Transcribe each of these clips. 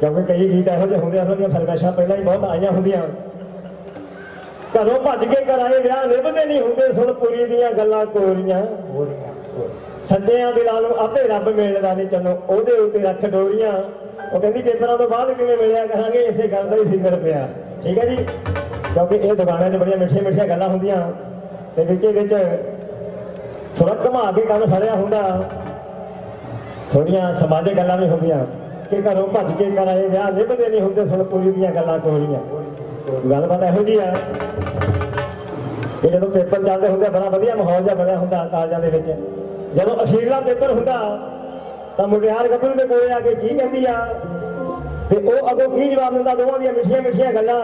ਕਿਉਂਕਿ ਕਈ ਗੀਤ ਇਹੋ ਜਿਹੇ ਹੁੰਦੇ ਆ ਉਹਨਾਂ ਦੀਆਂ ਫਰਮਾਇਸ਼ਾਂ ਪਹਿਲਾਂ ਹੀ ਬਹੁਤ ਆਈਆਂ ਹੁੰਦੀਆਂ। ਘਰੋਂ ਭੱਜ ਕੇ ਕਰਾਏ ਵਿਆਹ ਨਿਭਦੇ ਨਹੀਂ ਹੁੰਦੇ ਸੁਣ ਪੁਰੀ ਦੀਆਂ ਗੱਲਾਂ ਕੋਰੀਆਂ। ਸੱਜਿਆਂ ਦਿਲਾਂ ਨੂੰ ਆਪੇ ਰੱਬ ਮਿਲਦਾ ਨਹੀਂ ਚੰਨੋ ਉਹਦੇ ਉੱਤੇ ਰੱਖ ਡੋਰੀਆਂ। ਉਹ ਕਹਿੰਦੀ ਪੇਪਰਾਂ ਤੋਂ ਬਾਅਦ ਕਿਵੇਂ ਮਿਲਿਆ ਕਰਾਂਗੇ ਇਸੇ ਗੱਲ ਦਾ ਹੀ ਫਿਕਰ ਪਿਆ। ਠੀਕ ਹੈ ਜੀ? ਕਿਉਂਕਿ ਇਹ ਦੁਕਾਨਾਂ 'ਚ ਬੜੀਆਂ ਮਿੱਠੀਆਂ ਮਿੱਠੀਆਂ ਗੱਲਾਂ ਹੁੰਦੀਆਂ। ਤੇ ਵਿੱਚੇ ਵਿੱਚ ਥੋੜਾ ਘੁਮਾ ਕੇ ਕੰਨ ਫੜਿਆ ਹੁੰਦਾ। ਥੋੜੀਆਂ ਸਮਾਜਿਕ ਗੱਲਾਂ ਵੀ ਹੁੰਦੀਆਂ। ਕਿ ਘਰੋਂ ਭੱਜ ਕੇ ਕਰਾਏ ਵਿਆਹ ਨਿਭਦੇ ਨਹੀਂ ਹੁੰਦੇ ਸੁਣ ਪੁਰੀ ਦੀਆਂ ਗੱਲਾਂ ਕੋਰੀਆਂ ਗੱਲਬਾਤ ਇਹੋ ਜੀ ਆ ਕਿ ਜਦੋਂ ਪੇਪਰ ਚੱਲਦੇ ਹੁੰਦੇ, ਬੜਾ ਵਧੀਆ ਮਾਹੌਲ ਜਿਹਾ ਬਣਿਆ ਹੁੰਦਾ ਕਾਲਜਾਂ ਦੇ ਵਿੱਚ। ਜਦੋਂ ਅਖੀਰਲਾ ਪੇਪਰ ਹੁੰਦਾ, ਤਾਂ ਮੁਟਿਆਰ ਗੱਭਰੂ ਦੇ ਕੋਲੇ ਆ ਕੇ ਕੀ ਕਹਿੰਦੀ ਆ? ਤੇ ਉਹ ਅਗੋਂ ਕੀ ਜਵਾਬ ਦਿੰਦਾ? ਦੋਵਾਂ ਦੀਆਂ ਮਿੱਠੀਆਂ ਮਿੱਠੀਆਂ ਗੱਲਾਂ।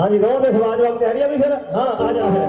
ਹਾਂਜੀ, ਦੋਵਾਂ ਦੇ ਸਵਾਲ ਜਵਾਬ ਤਿਆਰੀਆਂ ਵੀ ਫਿਰ। ਹਾਂ, ਆ ਜਾ ਫਿਰ।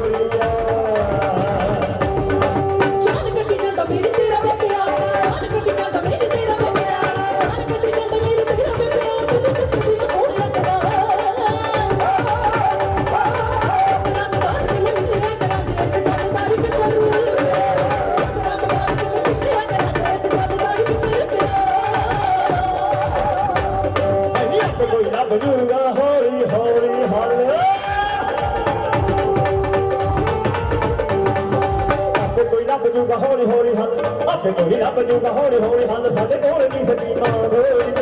ਲੱਭ ਜੂਗਾ, ਹੌਲੀ ਹੌਲੀ, ਹੱਲ। ਆਪੇ ਕੋਈ ਲੱਭ ਜੂਗਾ, ਹੌਲੀ ਹੌਲੀ, ਹੱਲ। ਆਪੇ ਕੋਈ ਲੱਭ ਜੂਗਾ, ਹੌਲੀ ਹੌਲੀ, ਹੱਲ। ਸਾਡੇ ਕੋਲ ਕੀ ਸਕੀਮਾਂ ਥੋੜੀਆਂ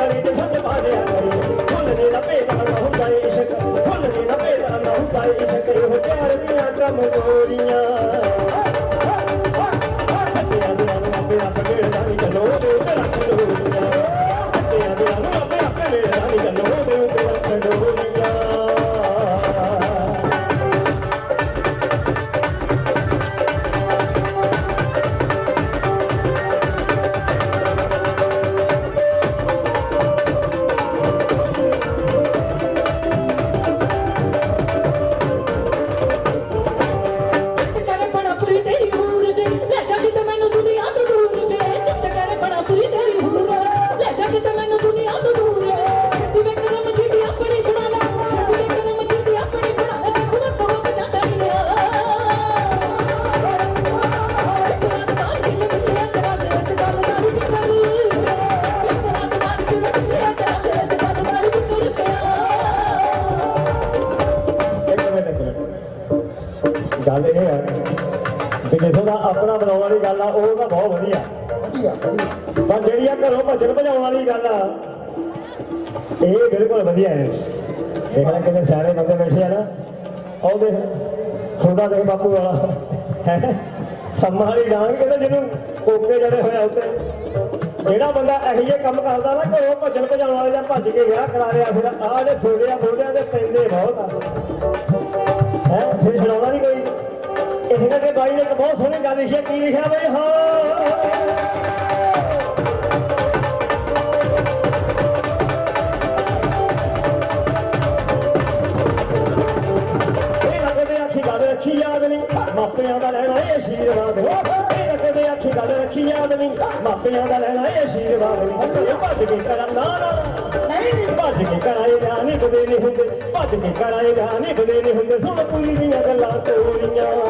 ਧੱਪ ਦੇ ਕਰੇ ਜੇ ਫੁੱਲ ਦੇ ਨਾ ਭੇਦ ਹੁੰਦਾ ਏ। ਇਸ਼ਕ ਫੁੱਲ ਦੇ ਨਾ ਭੇਦ ਹੁੰਦਾ ਏ। ਇਸ਼ਕ ਇਹੋ ਪਿਆਰ ਦੀਆਂ ਕਮਜ਼ੋਰੀਆਂ ਸੱਤਿਆ ਆਪਣਾ ਬਣਾਉਣ ਵਾਲੀ ਗੱਲ ਆ ਉਹ ਤਾਂ ਬਹੁਤ ਵਧੀਆ। ਪਰ ਜਿਹੜੀ ਆ ਘਰੋਂ ਭੱਜਣ ਭਜਾਉਣ ਵਾਲੀ ਗੱਲ ਆ ਇਹ ਬਿਲਕੁਲ ਵਧੀਆ ਹੈ। ਦੇਖ ਲੈ ਕਿੰਨੇ ਸਾਰੇ ਬੰਦੇ ਬੈਠੇ ਆ ਨਾ। ਆਓ ਦੇਖ ਛੋਟਾ ਦੇਖ ਬਾਪੂ ਵਾਲਾ। ਹੈਂ? ਸੰਮਾਂ ਵਾਲੀ ਡਾਂਗ ਕਹਿੰਦੇ ਜਿਹਨੂੰ ਕੋਕੇ ਜੜੇ ਹੋਇਆ ਉੱਤੇ। ਜਿਹੜਾ ਬੰਦਾ ਇਹੋ ਜਿਹੇ ਕੰਮ ਕਰਦਾ ਨਾ ਘਰੋਂ ਭੱਜਣ ਭਜਾਉਣ ਵਾਲੇ ਜਾਂ ਭੱਜ ਕੇ ਵਿਆਹ ਕਰਾ ਲਿਆ ਫਿਰ ਆਹ ਦੇ ਛੋੜਿਆ ਬੋਲਿਆ ਦੇ ਪੈਂਦੇ ਬਹੁਤ ਆ। ਹੈ? ਫਿਰ ਸੁਣਾਉਣਾ ਨਹੀਂ ਕੋਈ। ਇਸ ਕਰਕੇ ਬਾਈ ਨੇ ਇੱਕ ਬਹੁਤ ਸੋਹਣੀ ਗੱਲ ਲਿਖੀ ਹੈ ਕੀ ਲਿਖਿਆ ਬਈ, ਹਾਂ। ਗੱਲ ਰੱਖੀ ਯਾਦ ਨਹੀਂ, ਮਾਪਿਆਂ ਦਾ ਲੈਣਾ ਇਹ ਆਸ਼ੀਰਵਾਦ ਇਹ ਰੱਖਦੇ ਆਖੀ ਗੱਲ ਰੱਖੀ ਯਾਦ ਨਹੀਂ, ਮਾਪਿਆਂ ਦਾ ਲੈਣਾ ਇਹ ਆਸ਼ੀਰਵਾਦ ਨਹੀਂ। ਭੱਜ ਕੇ ਕਰਾਂ ਨਾ ਨਹੀਂ ਭੱਜ ਕੇ ਕਰਾਏ ਵਿਆਹ ਨਹੀਂ ਬਦੇ ਨਹੀਂ ਹੁੰਦੇ, ਭੱਜ ਕੇ ਕਰਾਏ ਵਿਆਹ ਨਹੀਂ ਬਦੇ ਨਹੀਂ ਹੁੰਦੇ। ਸੁਣ ਕੁੜੀ ਦੀਆਂ ਗੱਲਾਂ, ਤੋਰੀਆਂ।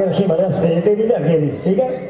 ਸੱਚਿਆਂ ਦੇ ਰੰਗ ਲੱਭ ਆਪੇ ਮੇਰੇ ਨਾਲ